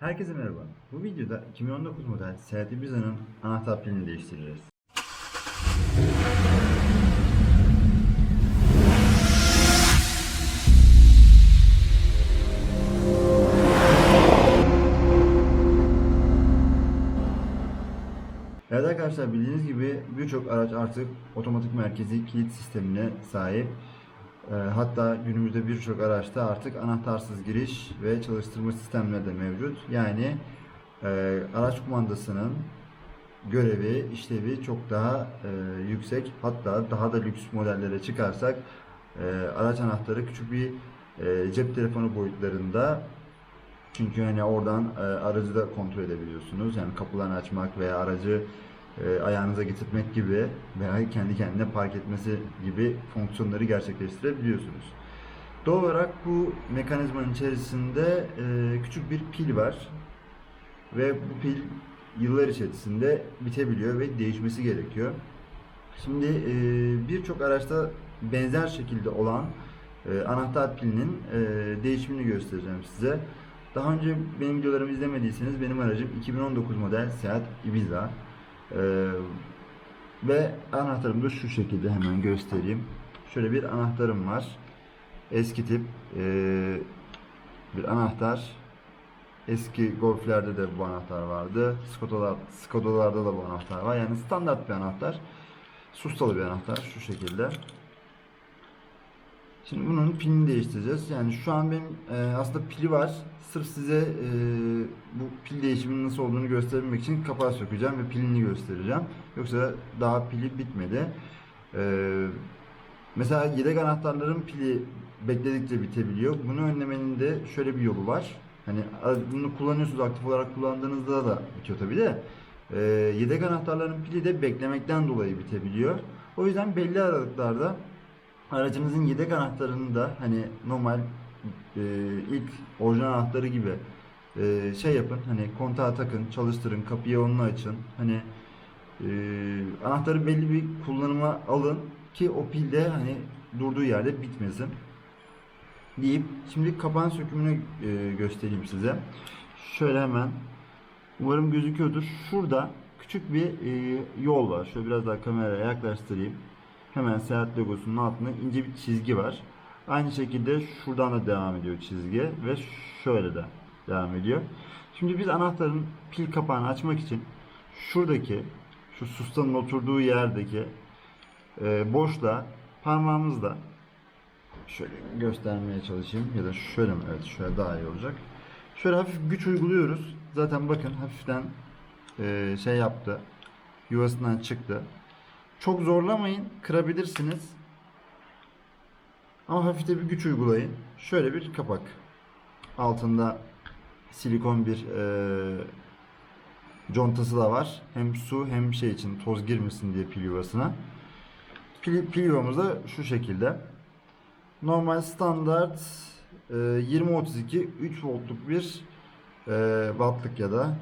Herkese merhaba. Bu videoda 2019 model Seat Ibiza'nın anahtar pilini değiştireceğiz. Evet arkadaşlar bildiğiniz gibi birçok araç artık otomatik merkezi kilit sistemine sahip. Ee, hatta günümüzde birçok araçta artık anahtarsız giriş ve çalıştırma sistemleri de mevcut. Yani e, araç kumandasının görevi, işlevi çok daha e, yüksek. Hatta daha da lüks modellere çıkarsak e, araç anahtarı küçük bir cep telefonu boyutlarında. Çünkü hani oradan aracı da kontrol edebiliyorsunuz. Yani kapılarını açmak veya aracı e, ayağınıza getirmek gibi veya kendi kendine park etmesi gibi fonksiyonları gerçekleştirebiliyorsunuz. Doğal olarak bu mekanizmanın içerisinde e, küçük bir pil var ve bu pil yıllar içerisinde bitebiliyor ve değişmesi gerekiyor. Şimdi e, birçok araçta benzer şekilde olan e, anahtar pilinin e, değişimini göstereceğim size. Daha önce benim videolarımı izlemediyseniz benim aracım 2019 model Seat Ibiza. E, ve anahtarım da şu şekilde hemen göstereyim. Şöyle bir anahtarım var. Eski tip e, bir anahtar. Eski Golf'lerde de bu anahtar vardı. Skoda'lar, Skoda'larda da bu anahtar var. Yani standart bir anahtar. Sustalı bir anahtar şu şekilde. Şimdi bunun pilini değiştireceğiz. Yani şu an benim e, aslında pili var. Sırf size e, bu pil değişiminin nasıl olduğunu göstermek için kapağı sökeceğim ve pilini göstereceğim. Yoksa daha pili bitmedi. E, mesela yedek anahtarların pili bekledikçe bitebiliyor. Bunu önlemenin de şöyle bir yolu var. Hani bunu kullanıyorsunuz aktif olarak kullandığınızda da bitiyor tabi de. E, yedek anahtarların pili de beklemekten dolayı bitebiliyor. O yüzden belli aralıklarda aracınızın yedek anahtarını da hani normal e, ilk orijinal anahtarı gibi e, şey yapın hani kontağa takın çalıştırın kapıyı onunla açın. Hani e, anahtarı belli bir kullanıma alın ki o pil de hani durduğu yerde bitmesin deyip şimdi kapağın sökümünü e, göstereyim size. Şöyle hemen umarım gözüküyordur. Şurada küçük bir e, yol var. Şöyle biraz daha kameraya yaklaştırayım Hemen Seat logosunun altında ince bir çizgi var. Aynı şekilde şuradan da devam ediyor çizgi ve şöyle de devam ediyor. Şimdi biz anahtarın pil kapağını açmak için şuradaki şu sustanın oturduğu yerdeki e, boşluğa parmağımızla şöyle göstermeye çalışayım ya da şöyle mi? Evet şöyle daha iyi olacak. Şöyle hafif güç uyguluyoruz. Zaten bakın hafiften e, şey yaptı. Yuvasından çıktı. Çok zorlamayın. Kırabilirsiniz. Ama hafif de bir güç uygulayın. Şöyle bir kapak. Altında silikon bir e, contası da var. Hem su hem şey için toz girmesin diye pil yuvasına. Pil, pil yuvamız da şu şekilde. Normal standart e, 20-32 3 voltluk bir e, wattlık ya da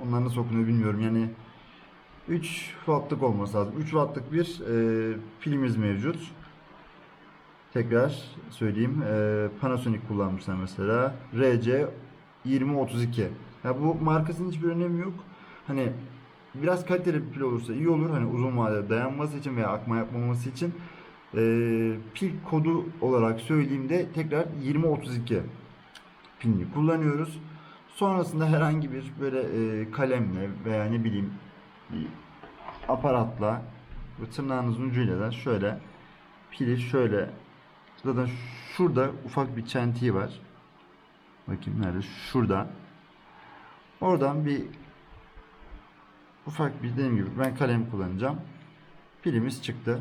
onlar nasıl okunuyor bilmiyorum. Yani 3 wattlık olması lazım. 3 wattlık bir e, pilimiz mevcut. Tekrar söyleyeyim. E, Panasonic kullanmışlar mesela. RC 2032. Ya bu markasının hiçbir önemi yok. Hani biraz kaliteli bir pil olursa iyi olur. Hani uzun vadede dayanması için veya akma yapmaması için e, pil kodu olarak söyleyeyimde tekrar 2032 pilini kullanıyoruz. Sonrasında herhangi bir böyle e, kalemle veya ne bileyim aparatla bu tırnağınızın ucuyla da şöyle pili şöyle zaten şurada ufak bir çentiği var. Bakayım nerede? Şurada. Oradan bir ufak bir dediğim gibi ben kalem kullanacağım. Pilimiz çıktı.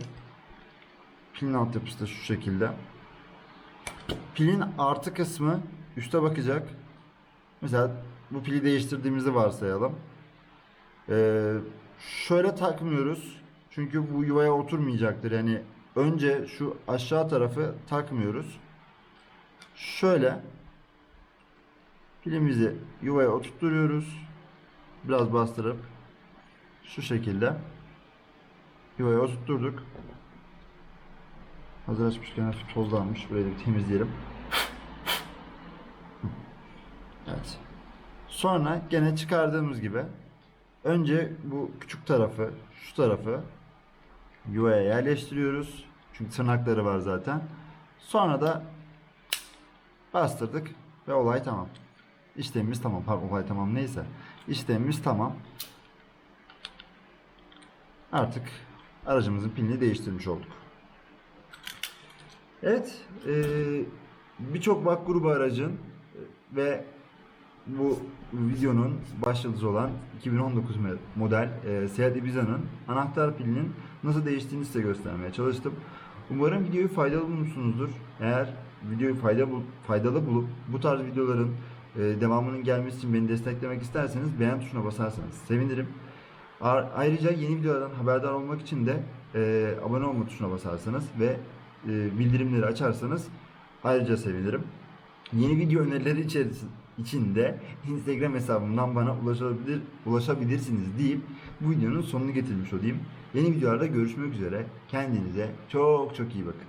Pilin alt yapısı da şu şekilde. Pilin artı kısmı üste bakacak. Mesela bu pili değiştirdiğimizi varsayalım. Ee, şöyle takmıyoruz. Çünkü bu yuvaya oturmayacaktır. Yani önce şu aşağı tarafı takmıyoruz. Şöyle pilimizi yuvaya oturtuyoruz. Biraz bastırıp şu şekilde yuvaya oturtturduk. Hazır açmışken hafif tozlanmış. Burayı da bir temizleyelim. Evet. Sonra gene çıkardığımız gibi önce bu küçük tarafı, şu tarafı yuvaya yerleştiriyoruz. Çünkü tırnakları var zaten. Sonra da bastırdık ve olay tamam. İşlemimiz tamam. Pardon olay tamam neyse. İşlemimiz tamam. Artık aracımızın pilini değiştirmiş olduk. Evet, eee, birçok bak grubu aracın ve bu videonun başyıldızı olan 2019 me- model e, Seat Ibiza'nın anahtar pilinin nasıl değiştiğini size göstermeye çalıştım. Umarım videoyu faydalı bulmuşsunuzdur. Eğer videoyu fayda faydalı bulup bu tarz videoların e, devamının gelmesi için beni desteklemek isterseniz beğen tuşuna basarsanız sevinirim. Ayrıca yeni videolardan haberdar olmak için de e, abone olma tuşuna basarsanız ve e, bildirimleri açarsanız ayrıca sevinirim. Yeni video önerileri içerisinde içinde Instagram hesabımdan bana ulaşabilir ulaşabilirsiniz deyip bu videonun sonunu getirmiş olayım. Yeni videolarda görüşmek üzere. Kendinize çok çok iyi bakın.